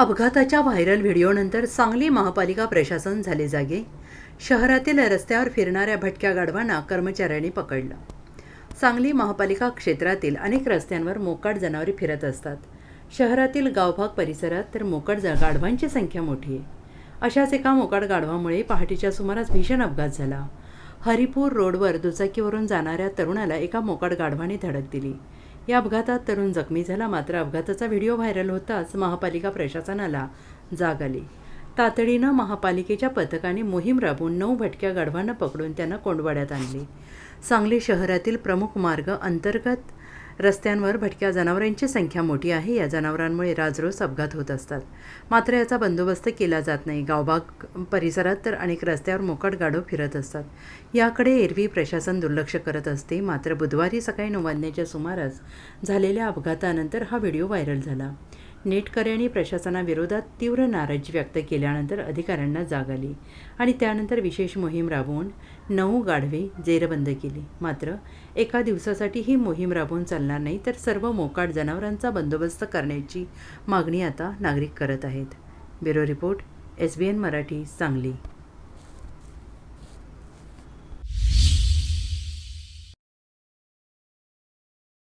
अपघाताच्या व्हायरल व्हिडिओनंतर सांगली महापालिका प्रशासन झाले जागे. शहरातील रस्त्यावर फिरणाऱ्या भटक्या गाढवांना कर्मचाऱ्यांनी पकडलं. सांगली महापालिका क्षेत्रातील अनेक रस्त्यांवर मोकाट जनावरे फिरत असतात. शहरातील गावभाग परिसरात तर मोकाट ज- गाढवांची संख्या मोठी आहे. अशाच एका मोकाट गाढवामुळे पहाटेच्या सुमारास भीषण अपघात झाला. हरिपूर रोडवर दुचाकीवरून जाणाऱ्या तरुणाला एका मोकाट गाढवाने धडक दिली. या अपघातात तरुण जखमी झाला. मात्र अपघाताचा व्हिडिओ व्हायरल होताच महापालिका प्रशासनाला जाग आली. तातडीनं महापालिकेच्या पथकाने मोहीम राबवून नऊ भटक्या गाढवांना पकडून त्यांना कोंडवाड्यात आणले. सांगली शहरातील प्रमुख मार्ग अंतर्गत रस्त्यांवर भटक्या जनावरांची संख्या मोठी आहे. या जनावरांमुळे राजरोज अपघात होत असतात. मात्र याचा बंदोबस्त केला जात नाही. गावभाग परिसरात तर अनेक रस्त्यावर मोकट गाढव फिरत असतात. याकडे एरवी प्रशासन दुर्लक्ष करत असते. मात्र बुधवारी सकाळी नऊ वाजण्याच्या सुमारास झालेल्या अपघातानंतर हा व्हिडिओ व्हायरल झाला. नेटकऱ्यांनी प्रशासनाविरोधात तीव्र नाराजी व्यक्त केल्यानंतर अधिकाऱ्यांना जाग आली आणि त्यानंतर विशेष मोहीम राबवून नऊ गाढवे जेरबंद केली. मात्र एका दिवसासाठी ही मोहीम राबवून चालणार नाही तर सर्व मोकाट जनावरांचा बंदोबस्त करण्याची मागणी आता नागरिक करत आहेत. Bureau report S B N Marathi Sangli.